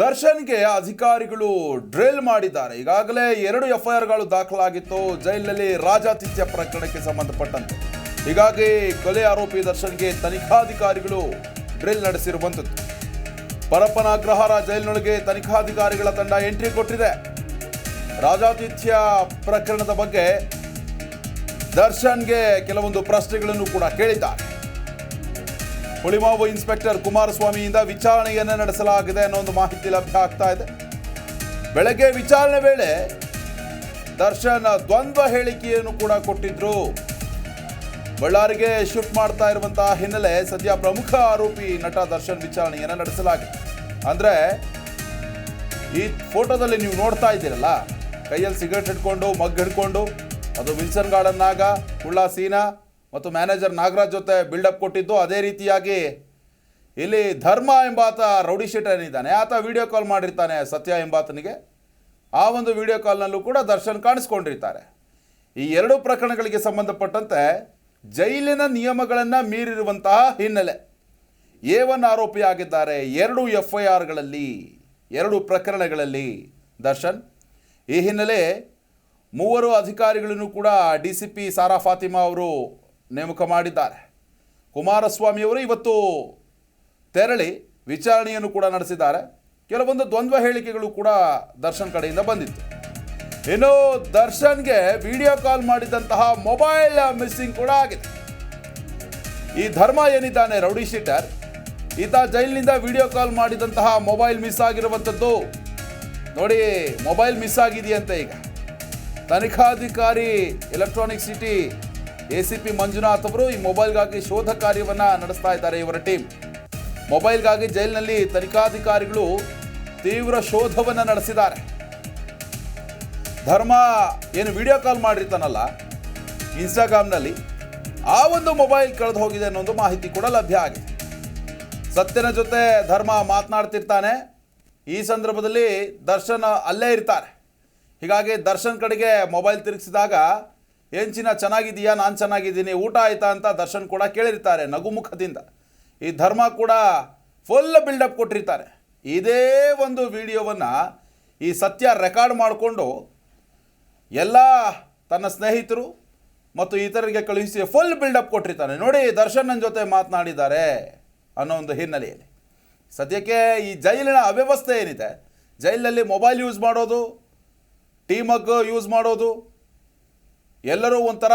ದರ್ಶನ್ಗೆ ಅಧಿಕಾರಿಗಳು ಡ್ರಿಲ್ ಮಾಡಿದ್ದಾರೆ. ಈಗಾಗಲೇ ಎರಡು ಎಫ್ಐಆರ್ಗಳು ದಾಖಲಾಗಿತ್ತು. ಜೈಲಿನಲ್ಲಿ ರಾಜಾತಿಥ್ಯ ಪ್ರಕರಣಕ್ಕೆ ಸಂಬಂಧಪಟ್ಟಂತೆ. ಹೀಗಾಗಿ ಕೊಲೆ ಆರೋಪಿ ದರ್ಶನ್ಗೆ ತನಿಖಾಧಿಕಾರಿಗಳು ಡ್ರಿಲ್ ನಡೆಸಿರುವಂಥದ್ದು. ಪರಪ್ಪನ ಅಗ್ರಹಾರ ಜೈಲಿನೊಳಗೆ ತನಿಖಾಧಿಕಾರಿಗಳ ತಂಡ ಎಂಟ್ರಿ ಕೊಟ್ಟಿದೆ. ರಾಜಾತಿಥ್ಯ ಪ್ರಕರಣದ ಬಗ್ಗೆ ದರ್ಶನ್ಗೆ ಕೆಲವೊಂದು ಪ್ರಶ್ನೆಗಳನ್ನು ಕೂಡ ಕೇಳಿದ್ದಾರೆ. ಹುಳಿಮಾವು ಇನ್ಸ್ಪೆಕ್ಟರ್ ಕುಮಾರಸ್ವಾಮಿಯಿಂದ ವಿಚಾರಣೆಯನ್ನು ನಡೆಸಲಾಗಿದೆ ಅನ್ನೋ ಒಂದು ಮಾಹಿತಿ ಲಭ್ಯ ಆಗ್ತಾ ಇದೆ. ಬೆಳಗ್ಗೆ ವಿಚಾರಣೆ ವೇಳೆ ದರ್ಶನ್ ದ್ವಂದ್ವ ಹೇಳಿಕೆಯನ್ನು ಕೂಡ ಕೊಟ್ಟಿದ್ರು. ಬಳ್ಳಾರಿಗೆ ಶಿಫ್ಟ್ ಮಾಡ್ತಾ ಇರುವಂತಹ ಹಿನ್ನೆಲೆ ಸದ್ಯ ಪ್ರಮುಖ ಆರೋಪಿ ನಟ ದರ್ಶನ್ ವಿಚಾರಣೆಯನ್ನು ನಡೆಸಲಾಗಿದೆ. ಅಂದ್ರೆ ಈ ಫೋಟೋದಲ್ಲಿ ನೀವು ನೋಡ್ತಾ ಇದ್ದೀರಲ್ಲ, ಕೈಯಲ್ಲಿ ಸಿಗರೆಟ್ ಹಿಡ್ಕೊಂಡು, ಮಗ್ ಹಿಡ್ಕೊಂಡು, ಅದು ವಿಲ್ಸನ್ ಗಾರ್ಡನ್ ಉಳ್ಳಾಸೀನಾ ಮತ್ತು ಮ್ಯಾನೇಜರ್ ನಾಗರಾಜ್ ಜೊತೆ ಬಿಲ್ಡಪ್ ಕೊಟ್ಟಿದ್ದು ಅದೇ ರೀತಿಯಾಗಿ ಇಲ್ಲಿ ಧರ್ಮ ಎಂಬಾತ ರೌಡಿ ಶೀಟರ್ ಏನಿದ್ದಾನೆ, ಆತ ವಿಡಿಯೋ ಕಾಲ್ ಮಾಡಿರ್ತಾನೆ ಸತ್ಯ ಎಂಬಾತನಿಗೆ. ಆ ಒಂದು ವಿಡಿಯೋ ಕಾಲ್ನಲ್ಲೂ ಕೂಡ ದರ್ಶನ್ ಕಾಣಿಸ್ಕೊಂಡಿರ್ತಾರೆ. ಈ ಎರಡು ಪ್ರಕರಣಗಳಿಗೆ ಸಂಬಂಧಪಟ್ಟಂತೆ ಜೈಲಿನ ನಿಯಮಗಳನ್ನು ಮೀರಿರುವಂತಹ ಹಿನ್ನೆಲೆ. ಎ ಒನ್ ಆರೋಪಿಯಾಗಿದ್ದಾರೆ ಎರಡು ಎಫ್ ಐ ಆರ್ಗಳಲ್ಲಿ ಎರಡು ಪ್ರಕರಣಗಳಲ್ಲಿ ದರ್ಶನ್. ಈ ಹಿನ್ನೆಲೆ ಮೂವರು ಅಧಿಕಾರಿಗಳನ್ನು ಕೂಡ D C P Sara Fatima ಅವರು ನೇಮಕ ಮಾಡಿದ್ದಾರೆ ಕುಮಾರಸ್ವಾಮಿಯವರು ಇವತ್ತು ತೆರಳಿ ವಿಚಾರಣೆಯನ್ನು ಕೂಡ ನಡೆಸಿದ್ದಾರೆ. ಕೆಲವೊಂದು ದ್ವಂದ್ವ ಹೇಳಿಕೆಗಳು ಕೂಡ ದರ್ಶನ್ ಕಡೆಯಿಂದ ಬಂದಿತ್ತು. ಇನ್ನು ದರ್ಶನ್ಗೆ ವಿಡಿಯೋ ಕಾಲ್ ಮಾಡಿದಂತಹ ಮೊಬೈಲ್ ಮಿಸ್ಸಿಂಗ್ ಕೂಡ ಆಗಿದೆ. ಈ ಧರ್ಮ ಏನಿದ್ದಾನೆ ರೌಡಿ ಶೀಟರ್? ಈತ ಜೈಲಿನಿಂದ ವಿಡಿಯೋ ಕಾಲ್ ಮಾಡಿದಂತಹ ಮೊಬೈಲ್ ಮಿಸ್ ಆಗಿರುವಂಥದ್ದು ನೋಡಿ ಮೊಬೈಲ್ ಮಿಸ್ ಆಗಿದೆಯಂತೆ ಈಗ. ತನಿಖಾಧಿಕಾರಿ, Electronic City A C P Manjunath ಅವರು ಈ ಮೊಬೈಲ್ಗಾಗಿ ಶೋಧ ಕಾರ್ಯವನ್ನು ನಡೆಸ್ತಾ ಇದ್ದಾರೆ ಇವರ ಟೀಮ್. ಮೊಬೈಲ್ಗಾಗಿ ಜೈಲಿನಲ್ಲಿ ತನಿಖಾಧಿಕಾರಿಗಳು ತೀವ್ರ ಶೋಧವನ್ನು ನಡೆಸಿದ್ದಾರೆ. ಧರ್ಮ, ಏನು ವಿಡಿಯೋ ಕಾಲ್ ಮಾಡಿರ್ತಾನಲ್ಲ ಇನ್ಸ್ಟಾಗ್ರಾಮ್ನಲ್ಲಿ ಆ ಒಂದು ಮೊಬೈಲ್ ಕಳೆದು ಹೋಗಿದೆ ಅನ್ನೋ ಒಂದು ಮಾಹಿತಿ ಕೂಡ ಲಭ್ಯ ಆಗಿದೆ. ಸತ್ಯನ ಜೊತೆ ಧರ್ಮ ಮಾತನಾಡ್ತಿರ್ತಾನೆ. ಈ ಸಂದರ್ಭದಲ್ಲಿ ದರ್ಶನ್ ಅಲ್ಲೇ ಇರ್ತಾರೆ. ಹೀಗಾಗಿ ದರ್ಶನ್ ಕಡೆಗೆ ಮೊಬೈಲ್ ತಿರುಗಿಸಿದಾಗ ಏನ್ ಚಿನ್ನ ಚೆನ್ನಾಗಿದೆಯಾ ನಾನು ಚೆನ್ನಾಗಿದ್ದೀನಿ. ಊಟ ಆಯ್ತಾ ಅಂತ ದರ್ಶನ್ ಕೂಡ ಕೇಳಿರ್ತಾರೆ ನಗುಮುಖದಿಂದ. ಈ ಧರ್ಮ ಕೂಡ ಫುಲ್ ಬಿಲ್ಡಪ್ ಕೊಟ್ಟಿರ್ತಾರೆ. ಇದೇ ಒಂದು ವಿಡಿಯೋವನ್ನು ಈ ಸತ್ಯ ರೆಕಾರ್ಡ್ ಮಾಡಿಕೊಂಡು ಎಲ್ಲ ತನ್ನ ಸ್ನೇಹಿತರು ಮತ್ತು ಇತರರಿಗೆ ಕಳುಹಿಸಿ ಫುಲ್ ಬಿಲ್ಡಪ್ ಕೊಟ್ಟಿರ್ತಾನೆ ನೋಡಿ, ದರ್ಶನ್ ನನ್ನ ಜೊತೆ ಮಾತನಾಡಿದ್ದಾರೆ ಅನ್ನೋ ಒಂದು ಹಿನ್ನೆಲೆಯಲ್ಲಿ. ಸದ್ಯಕ್ಕೆ ಈ ಜೈಲಿನ ಅವ್ಯವಸ್ಥೆ ಏನಿದೆ? ಜೈಲಿನಲ್ಲಿ ಮೊಬೈಲ್ ಯೂಸ್ ಮಾಡೋದು ಟೀಮಗ್ ಯೂಸ್ ಮಾಡೋದು ಎಲ್ಲರೂ ಒಂಥರ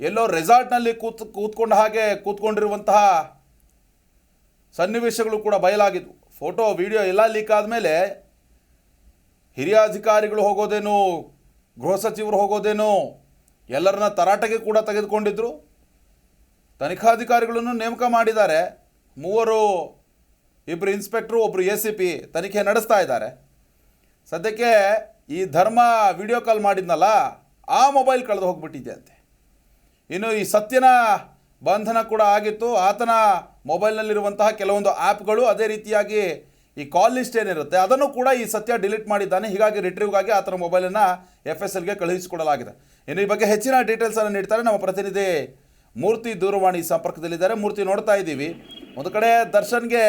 ಎಲ್ಲೋ ರೆಸಾರ್ಟ್ನಲ್ಲಿ ಕೂತ್ ಕೂತ್ಕೊಂಡ ಹಾಗೆ ಕೂತ್ಕೊಂಡಿರುವಂತಹ ಸನ್ನಿವೇಶಗಳು ಕೂಡ ಬಯಲಾಗಿದ್ವು. ಫೋಟೋ, ವಿಡಿಯೋ ಎಲ್ಲ ಲೀಕ್ ಆದಮೇಲೆ ಹಿರಿಯ ಅಧಿಕಾರಿಗಳು ಹೋಗೋದೇನು, ಗೃಹ ಸಚಿವರು ಹೋಗೋದೇನು, ಎಲ್ಲರನ್ನ ತರಾಟೆಗೆ ಕೂಡ ತೆಗೆದುಕೊಂಡಿದ್ದರು ತನಿಖಾಧಿಕಾರಿಗಳನ್ನು ನೇಮಕ ಮಾಡಿದ್ದಾರೆ. ಮೂವರು ಇಬ್ಬರು ಇನ್ಸ್ಪೆಕ್ಟ್ರು ಒಬ್ಬರು ಎ ಸಿ ಪಿ ತನಿಖೆ ನಡೆಸ್ತಾ ಇದ್ದಾರೆ. ಸದ್ಯಕ್ಕೆ ಈ ಧರ್ಮ ವಿಡಿಯೋ ಕಾಲ್ ಮಾಡಿದ್ನಲ್ಲ ಆ ಮೊಬೈಲ್ ಕಳೆದು ಹೋಗ್ಬಿಟ್ಟಿದೆ ಅಂತೆ. ಇನ್ನು ಈ ಸತ್ಯನ ಬಂಧನ ಕೂಡ ಆಗಿತ್ತು. ಆತನ ಮೊಬೈಲ್ನಲ್ಲಿರುವಂತಹ ಕೆಲವೊಂದು ಆ್ಯಪ್ಗಳು ಅದೇ ರೀತಿಯಾಗಿ ಈ ಕಾಲ್ ಲಿಸ್ಟ್ ಏನಿರುತ್ತೆ ಅದನ್ನು ಕೂಡ ಈ ಸತ್ಯ ಡಿಲೀಟ್ ಮಾಡಿದ್ದಾನೆ. ಹೀಗಾಗಿ ರಿಟ್ರೀವ್ಗಾಗಿ ಆತನ ಮೊಬೈಲನ್ನು ಎಫ್ ಎಸ್ ಎಲ್ಗೆ ಕಳುಹಿಸಿಕೊಡಲಾಗಿದೆ. ಇನ್ನು ಈ ಬಗ್ಗೆ ಹೆಚ್ಚಿನ ಡೀಟೇಲ್ಸನ್ನು ನೀಡ್ತಾರೆ ನಮ್ಮ ಪ್ರತಿನಿಧಿ ಮೂರ್ತಿ ದೂರವಾಣಿ ಸಂಪರ್ಕದಲ್ಲಿದ್ದಾರೆ. ಮೂರ್ತಿ ನೋಡ್ತಾ ಇದ್ದೀವಿ. ಒಂದು ಕಡೆ ದರ್ಶನ್ಗೆ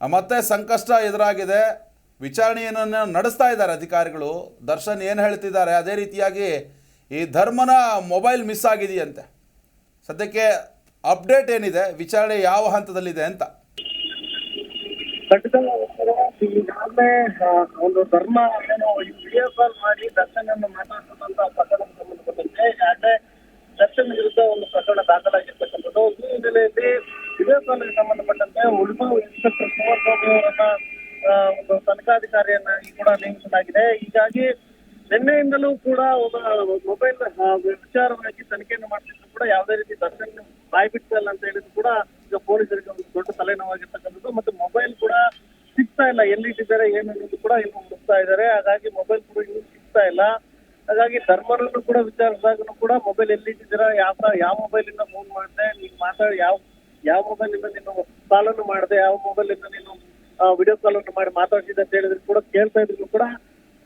ಮತ್ತೆ ಸಂಕಷ್ಟ ಎದುರಾಗಿದೆ. ವಿಚಾರಣೆಯನ್ನು ನಡೆಸ್ತಾ ಇದ್ದಾರೆ ಅಧಿಕಾರಿಗಳು. ದರ್ಶನ್ ಏನು ಹೇಳ್ತಿದ್ದಾರೆ, ಅದೇ ರೀತಿಯಾಗಿ ಈ ಧರ್ಮನ ಮೊಬೈಲ್ ಮಿಸ್ ಆಗಿದೆಯಂತೆ. ಸದ್ಯಕ್ಕೆ ಅಪ್ಡೇಟ್ ಏನಿದೆ, ವಿಚಾರಣೆ ಯಾವ ಹಂತದಲ್ಲಿದೆ ಅಂತ. ಒಂದು ಧರ್ಮ ಏನು ವಿಡಿಯೋ ಕಾಲ್ ಮಾಡಿ ದರ್ಶನ್ ಅನ್ನು ಮಾತಾಡ್ತಕ್ಕಂತ ಪ್ರಕರಣ ಸಂಬಂಧಪಟ್ಟಂತೆ ಈಗಾಗಲೇ ದರ್ಶನ್ ವಿರುದ್ಧ ಒಂದು ಪ್ರಕರಣ ದಾಖಲಾಗಿರ್ತಕ್ಕಂಥದ್ದು. ಈ ಹಿನ್ನೆಲೆಯಲ್ಲಿ ವಿಡಿಯೋ ಕಾಲ್ಗೆ ಸಂಬಂಧಪಟ್ಟಂತೆ ಉಳಿದ ಇನ್ಸ್ಪೆಕ್ಟರ್ ಕುಮಾರಸ್ವಾಮಿ ಅವರನ್ನ ಒಂದು ತನಿಖಾಧಿಕಾರಿಯನ್ನಾಗಿ ಕೂಡ ನೇಮಿಸಲಾಗಿದೆ. ಹೀಗಾಗಿ ನಿನ್ನೆಯಿಂದಲೂ ಕೂಡ ಒಬ್ಬ ಮೊಬೈಲ್ ವಿಚಾರವಾಗಿ ತನಿಖೆಯನ್ನು ಮಾಡ್ತಿದ್ರು ಕೂಡ ಯಾವುದೇ ರೀತಿ ದರ್ಶನ್ ಬಾಯಿ ಬಿಟ್ಟಲ್ಲ ಅಂತ ಹೇಳಿದ್ರು ಕೂಡ ಈಗ ಪೊಲೀಸರಿಗೆ ಒಂದು ದೊಡ್ಡ ತಲೆನೋವಾಗಿರ್ತಕ್ಕಂಥದ್ದು. ಮತ್ತೆ ಮೊಬೈಲ್ ಕೂಡ ಸಿಗ್ತಾ ಇಲ್ಲ. ಎಲ್ಲಿಟ್ಟಿದ್ದಾರೆ ಏನು ಅನ್ನೋದು ಕೂಡ ಇನ್ನು ಹುಡುಕ್ತಾ ಇದ್ದಾರೆ. ಹಾಗಾಗಿ ಮೊಬೈಲ್ ಕೂಡ ಇನ್ನೂ ಸಿಗ್ತಾ ಇಲ್ಲ. ಹಾಗಾಗಿ ಧರ್ಮರನ್ನು ಕೂಡ ವಿಚಾರಿಸಿದಾಗನು ಕೂಡ ಮೊಬೈಲ್ ಎಲ್ಲಿಟ್ಟಿದ್ದೀರಾ ಯಾವ ಯಾವ ಮೊಬೈಲ್ ಇಂದ ಫೋನ್ ಮಾಡಿದೆ ನೀವು ಮಾತಾಡಿ, ಯಾವ ಯಾವ ಮೊಬೈಲ್ ಇಂದ ನೀನು ಪಾಲನ್ನು ಮಾಡಿದೆ, ಯಾವ ಮೊಬೈಲ್ ಇಂದ ನೀನು ವಿಡಿಯೋ ಕಾಲ್ ಅನ್ನು ಮಾಡಿ ಮಾತಾಡ್ತಿದ್ದೆ ಅಂತ ಹೇಳಿದ್ರು ಕೂಡ, ಕೇಳ್ತಾ ಇದ್ರು ಕೂಡ,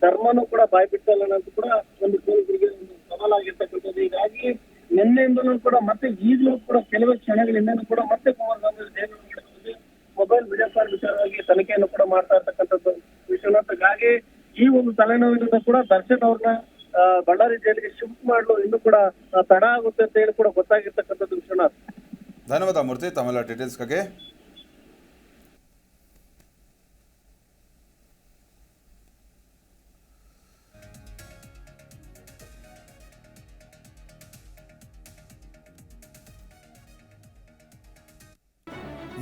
ಧರ್ಮನೂ ಕೂಡ ಬಾಯ್ ಬಿಟ್ಟಲ್ಲ ಅಂತ ಕೂಡ ಒಂದು ಪೊಲೀಸರಿಗೆ ಒಂದು ಸವಾಲಾಗಿರ್ತಕ್ಕಂಥದ್ದು ಹೀಗಾಗಿ ನಿನ್ನೆಯಿಂದಲೂ ಕೂಡ ಮತ್ತೆ ಈಗಲೂ ಕೂಡ ಕೆಲವೇ ಕ್ಷಣಗಳಿಂದನೂ ಕೂಡ ಮತ್ತೆ ಕುಮಾರಸ್ವಾಮಿ ಮೊಬೈಲ್ ವಿಡಿಯೋ ಕಾಲ್ ವಿಚಾರವಾಗಿ ತನಿಖೆಯನ್ನು ಕೂಡ ಮಾಡ್ತಾ ಇರ್ತಕ್ಕಂಥದ್ದು ವಿಶ್ವನಾಥ್. ಈ ಒಂದು ತಲೆನೋವಿನಿಂದ ಕೂಡ ದರ್ಶನ್ ಅವ್ರನ್ನ ಬಳ್ಳಾರಿ ಜೈಲಿಗೆ ಶಿಫ್ಟ್ ಮಾಡಲು, ಇನ್ನೂ ಕೂಡ ತಡ ಆಗುತ್ತೆ ಅಂತ ಹೇಳಿ ಕೂಡ ಗೊತ್ತಾಗಿರ್ತಕ್ಕಂಥದ್ದು ವಿಶ್ವನಾಥ್. ಧನ್ಯವಾದ ಮೂರ್ತಿ ತಮ್ಮೆಲ್ಲ ಡೀಟೇಲ್ಸ್ಗಾಗಿ